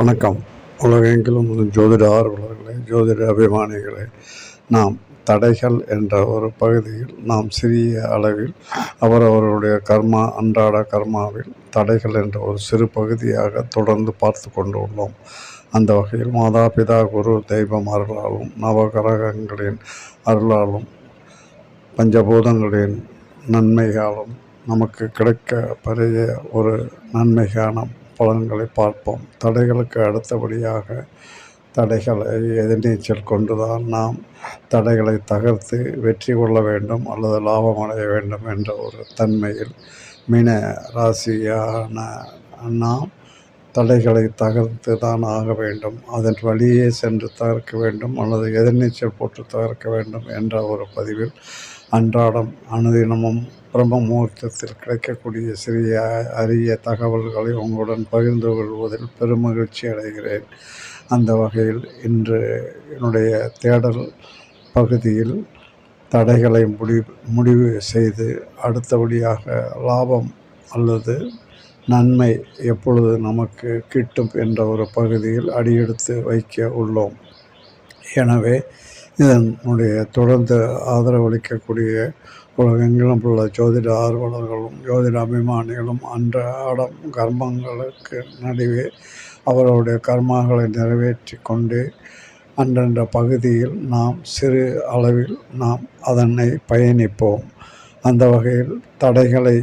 வணக்கம். உலகெங்கிலும் உள்ள ஜோதிட ஆர்வலர்களே ஜோதிட அபிமானிகளே நாம் தடைகள் என்ற ஒரு பகுதியில் நாம் சிறிய அளவில் அவரவருடைய கர்மா அன்றாட கர்மாவில் தடைகள் என்ற ஒரு சிறு பகுதியாக தொடர்ந்து பார்த்து கொண்டு உள்ளோம். அந்த வகையில் மாதா பிதா குரு தெய்வம் அருளாலும் நவகிரகங்களின் அருளாலும் பஞ்சபூதங்களின் நன்மையாலும் நமக்கு கிடைக்க பெரிய ஒரு நன்மைகானம் பலன்களை பார்ப்போம். தடைகளுக்கு அடுத்தபடியாக தடைகளை எதிர்நீச்சல் கொண்டுதான் நாம் தடைகளை தகர்த்து வெற்றி கொள்ள வேண்டும் அல்லது லாபம் அடைய வேண்டும் என்ற ஒரு தன்மையில் மீன ராசியான நாம் தடைகளை தகர்த்து தான் ஆக வேண்டும். அதன் வழியே சென்று தகர்க்க வேண்டும் அல்லது எதிர்நீச்சல் போட்டு தகர்க்க வேண்டும் என்ற ஒரு பதிவில் அன்றாடம் அனுதினமும் பிரம்ம முகூர்த்தத்தில் கிடைக்கக்கூடிய சிறிய அரிய தகவல்களை உங்களுடன் பகிர்ந்து கொள்வதில் பெருமகிழ்ச்சி அடைகிறேன். அந்த வகையில் இன்று என்னுடைய தேடல் பகுதியில் தடைகளை முடிவு முடிவு செய்து அடுத்தபடியாக லாபம் அல்லது நன்மை எப்பொழுது நமக்கு கிட்டும் என்ற ஒரு பகுதியில் அடியெடுத்து வைக்க உள்ளோம். எனவே இதனுடைய தொடர்ந்து ஆதரவளிக்கக்கூடிய உலகெங்கிலும் உள்ள ஜோதிட ஆர்வலர்களும் ஜோதிட அபிமானிகளும் அன்றாடம் கர்மங்களுக்கு நடுவே அவர்களுடைய கர்மாக்களை நிறைவேற்றி கொண்டு அன்றன்ற பகுதியில் நாம் சிறு அளவில் நாம் அதனை பயணிப்போம். அந்த வகையில் தடைகளை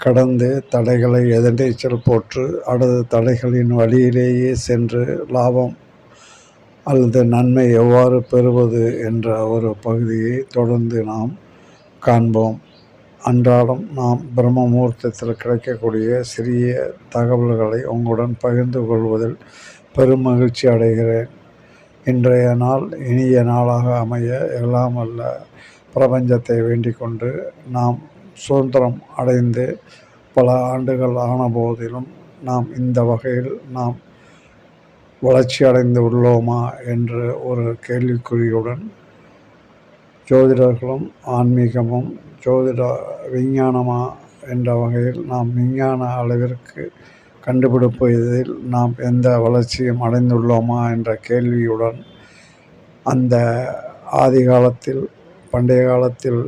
கடந்து தடைகளை எதிர்நீச்சல் போற்று அடுத்த தடைகளின் வழியிலேயே சென்று லாபம் அல்லது நன்மை எவ்வாறு பெறுவது என்ற ஒரு பகுதியை தொடர்ந்து நாம் காண்போம். அன்றாடம் நாம் பிரம்ம முகூர்த்தத்தில் கிடைக்கக்கூடிய சிறிய தகவல்களை உங்களுடன் பகிர்ந்து கொள்வதில் பெரும் மகிழ்ச்சி அடைகிறேன். இன்றைய நாள் இனிய நாளாக அமைய எல்லாம் அல்ல பிரபஞ்சத்தை வேண்டிக் கொண்டு நாம் சுதந்திரம் அடைந்து பல ஆண்டுகள் ஆன போதிலும் நாம் இந்த வகையில் நாம் வளர்ச்சி அடைந்து உள்ளோமா என்று ஒரு கேள்விக்குறியுடன் ஜோதிடர்களும் ஆன்மீகமும் ஜோதிட விஞ்ஞானமா என்ற வகையில் நாம் விஞ்ஞான அளவிற்கு கண்டுபிடிப்பு இதில் நாம் எந்த வளர்ச்சியும் அடைந்துள்ளோமா என்ற கேள்வியுடன் அந்த ஆதி காலத்தில் பண்டைய காலத்தில்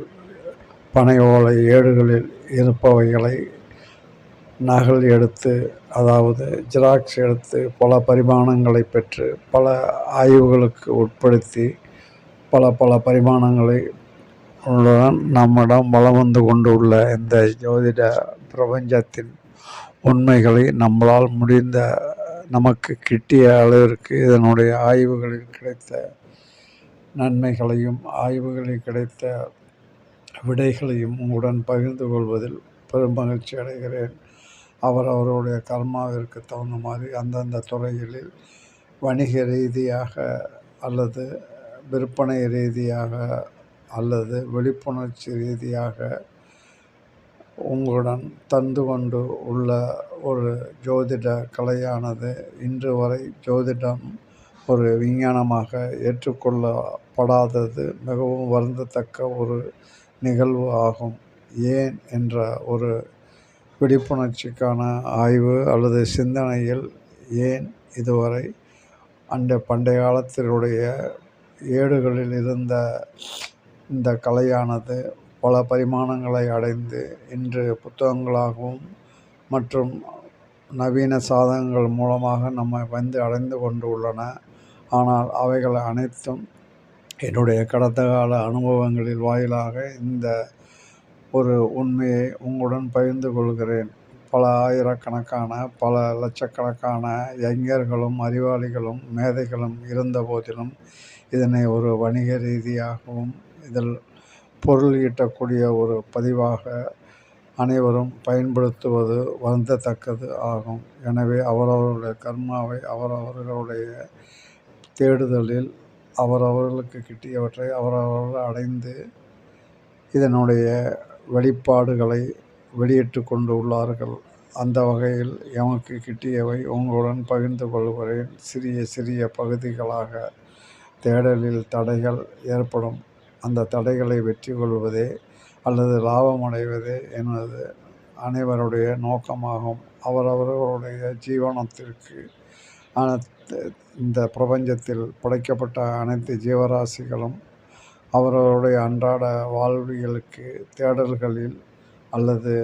பனை ஓலை ஏடுகளில் இருப்பவைகளை நகல் எடுத்து அதாவது ஜெராக்ஸ் எடுத்து பல பரிமாணங்களை பெற்று பல ஆய்வுகளுக்கு உட்படுத்தி பல பல பரிமாணங்களை உடன் நம்மிடம் வளம் வந்து கொண்டு உள்ள இந்த ஜோதிட பிரபஞ்சத்தின் உண்மைகளை நம்மளால் முடிந்த நமக்கு கிட்டிய அளவிற்கு இதனுடைய ஆய்வுகளில் கிடைத்த நன்மைகளையும் ஆய்வுகளில் கிடைத்த விடைகளையும் உங்களுடன் பகிர்ந்து கொள்வதில் பெரும் மகிழ்ச்சி அடைகிறேன். அவர் அவருடைய கர்மாவிற்கு தகுந்த மாதிரி அந்தந்த துறைகளில் வணிக ரீதியாக அல்லது விற்பனை ரீதியாக அல்லது விழிப்புணர்ச்சி ரீதியாக உங்களுடன் தந்து கொண்டு உள்ள ஒரு ஜோதிட கலையானது இன்று வரை ஜோதிடம் ஒரு விஞ்ஞானமாக ஏற்றுக்கொள்ளப்படாதது மிகவும் வருந்தத்தக்க ஒரு நிகழ்வு ஆகும். ஏன் என்ற ஒரு விழிப்புணர்ச்சிக்கான ஆய்வு அல்லது சிந்தனையில் ஏன் இதுவரை அந்த பண்டைய காலத்தினுடைய ஏடுகளில் இருந்த இந்த கலையானது பல பரிமாணங்களை அடைந்து இன்று புத்தகங்களாகவும் மற்றும் நவீன சாதனங்கள் மூலமாக நம்ம வந்து அடைந்து கொண்டு உள்ளன. ஆனால் அவைகள் அனைத்தும் என்னுடைய கடந்த கால அனுபவங்களில் வாயிலாக இந்த ஒரு உண்மையை உங்களுடன் பகிர்ந்து கொள்கிறேன். பல ஆயிரக்கணக்கான பல லட்சக்கணக்கான இளைஞர்களும் அறிவாளிகளும் மேதைகளும் இருந்த போதிலும் இதனை ஒரு வணிக ரீதியாகவும் இதில் பொருள் ஈட்டக்கூடிய ஒரு பதிவாக அனைவரும் பயன்படுத்துவது வருந்தத்தக்கது ஆகும். எனவே அவரவர்களுடைய கர்மாவை அவரவர்களுடைய தேடுதலில் அவரவர்களுக்கு கிட்டியவற்றை அவரவர்கள் அடைந்து இதனுடைய வெளிப்பாடுகளை வெளியிட்டு கொண்டு உள்ளார்கள். அந்த வகையில் எமக்கு கிட்டியவை உங்களுடன் பகிர்ந்து கொள்கிறேன். சிறிய சிறிய பகுதிகளாக தேடலில் தடைகள் ஏற்படும். அந்த தடைகளை வெற்றி கொள்வதே அல்லது லாபம் அடைவதே எனது அனைவருடைய நோக்கமாகும். அவரவர்களுடைய ஜீவனத்திற்கு அனைத்து இந்த பிரபஞ்சத்தில் படைக்கப்பட்ட அனைத்து ஜீவராசிகளும் அவரவருடைய அன்றாட வாழ்வியலுக்கு தேடல்களில் அல்லது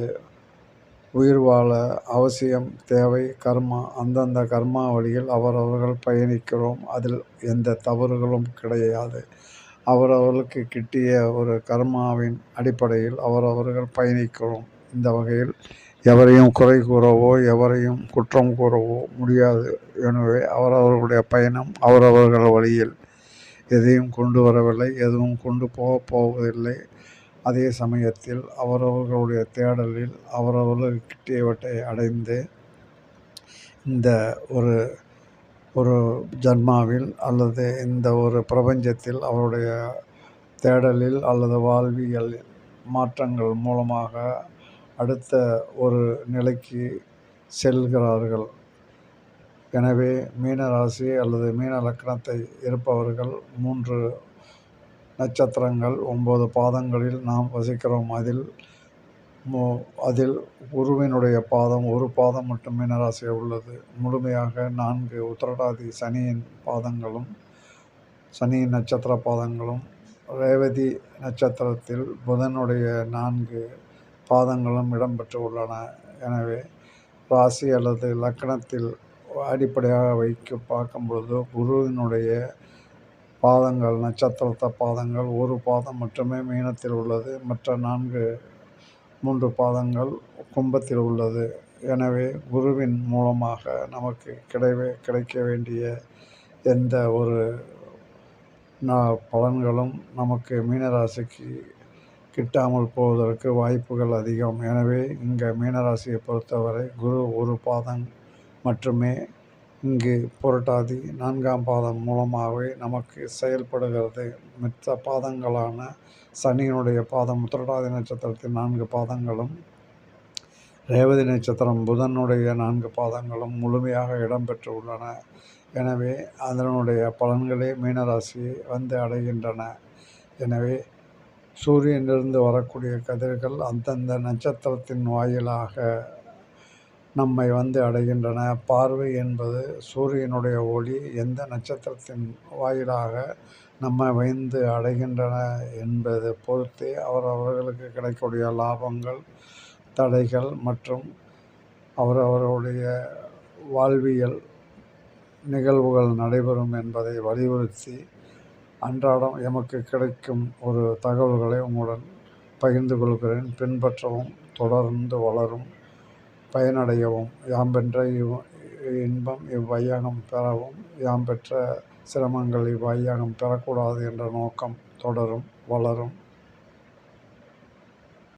உயிர் வாழ அவசியம் தேவை கர்மா அந்தந்த கர்மா வழியில் அவரவர்கள் பயணிக்கிறோம். அதில் எந்த தவறுகளும் கிடையாது. அவரவர்களுக்கு கிட்டிய ஒரு கர்மாவின் அடிப்படையில் அவரவர்கள் பயணிக்கிறோம். இந்த வகையில் எவரையும் குறை கூறவோ எவரையும் குற்றம் கூறவோ முடியாது. எனவே அவரவர்களுடைய பயணம் அவரவர்கள் வழியில் எதையும் கொண்டு வரவில்லை எதுவும் கொண்டு போக போவதில்லை. அதே சமயத்தில் அவரவர்களுடைய தேடலில் அவரவர்கள் கிட்டியவற்றை அடைந்து இந்த ஒரு ஒரு ஜன்மாவில் அல்லது இந்த ஒரு பிரபஞ்சத்தில் அவருடைய தேடலில் அல்லது வாழ்வியல் மாற்றங்கள் மூலமாக அடுத்த ஒரு நிலைக்கு செல்கிறார்கள். எனவே மீனராசி அல்லது மீன லக்கணத்தை இருப்பவர்கள் மூன்று நட்சத்திரங்கள் ஒம்பது பாதங்களில் நாம் வசிக்கிறோம். அதில் அதில் குருவினுடைய பாதம் ஒரு பாதம் மட்டும் மீனராசியில் உள்ளது. முழுமையாக நான்கு உத்திரடாதி சனியின் பாதங்களும் சனியின் நட்சத்திர பாதங்களும் ரேவதி நட்சத்திரத்தில் புதனுடைய நான்கு பாதங்களும் இடம்பெற்று உள்ளன. எனவே ராசி அல்லது லக்கணத்தில் அடிப்படையாக வைக்க பார்க்கும்பொழுது குருவினுடைய பாதங்கள் நட்சத்திரத்த பாதங்கள் ஒரு பாதம் மட்டுமே மீனத்தில் உள்ளது. மற்ற நான்கு மூன்று பாதங்கள் கும்பத்தில் உள்ளது. எனவே குருவின் மூலமாக நமக்கு கிடைவே கிடைக்க வேண்டிய எந்த ஒரு பலன்களும் நமக்கு மீனராசிக்கு கிட்டாமல் போவதற்கு வாய்ப்புகள் அதிகம். எனவே இங்கே மீனராசியை பொறுத்தவரை குரு ஒரு பாதம் மட்டுமே இங்கு புரட்டாதி நான்காம் பாதம் மூலமாகவே நமக்கு செயல்படுகிறது. மற்ற பாதங்களான சனியினுடைய பாதம் உத்திரட்டாதி நட்சத்திரத்தின் நான்கு பாதங்களும் ரேவதி நட்சத்திரம் புதனுடைய நான்கு பாதங்களும் முழுமையாக இடம்பெற்று உள்ளன. எனவே அதனுடைய பலன்களே மீனராசியை வந்து அடைகின்றன. எனவே சூரியனிலிருந்து வரக்கூடிய கதிர்கள் அந்தந்த நட்சத்திரத்தின் வாயிலாக நம்மை வந்து அடைகின்றன. பார்வை என்பது சூரியனுடைய ஒளி. எந்த நட்சத்திரத்தின் வாயிலாக நம்மை வந்து அடைகின்றன என்பதை பொறுத்தே அவர் அவர்களுக்கு கிடைக்கக்கூடிய லாபங்கள் தடைகள் மற்றும் அவரவர்களுடைய வாழ்வியல் நிகழ்வுகள் நடைபெறும் என்பதை வலியுறுத்தி அன்றாடம் எமக்கு கிடைக்கும் ஒரு தகவல்களை உங்களுடன் பகிர்ந்து கொள்கிறேன். பின்பற்றவும் தொடர்ந்து வளரும். பயனடையவும் யாம் பெற்ற இவ் இன்பம் இவ்வையகம் பெறவும் யாம் பெற்ற சிரமங்கள் இவ்வையகம் பெறக்கூடாது என்ற நோக்கம் தொடரும் வளரும்.